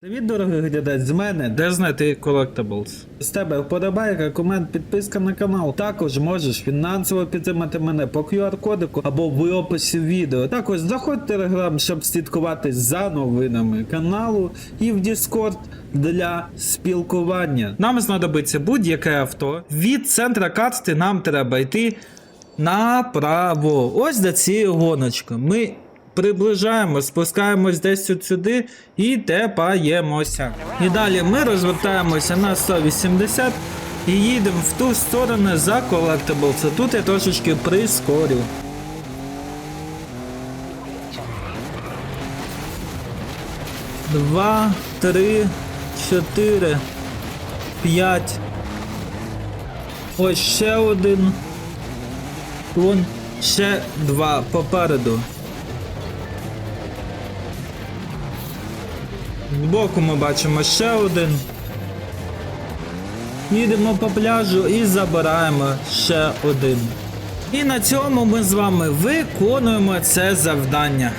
Привіт, дорогий глядач, з мене. Де знайти Collectibles? З тебе вподобайка, комент, підписка на канал. Також можеш фінансово підтримати мене по QR-кодику або в описі відео. Також заходь в Telegram, щоб слідкувати за новинами каналу і в Discord для спілкування. Нам знадобиться будь-яке авто. Від центра касти нам треба йти направо. Ось до цієї гоночки. Ми приближаємо, спускаємось десь от сюди і тепаємося. І далі ми розвертаємося на 180 і їдемо в ту сторону за Collectibles. Тут я трошечки прискорю. Два, три, чотири, п'ять. Ось ще один. Вон ще два попереду. Збоку ми бачимо ще один. Їдемо по пляжу і забираємо ще один. І на цьому ми з вами виконуємо це завдання.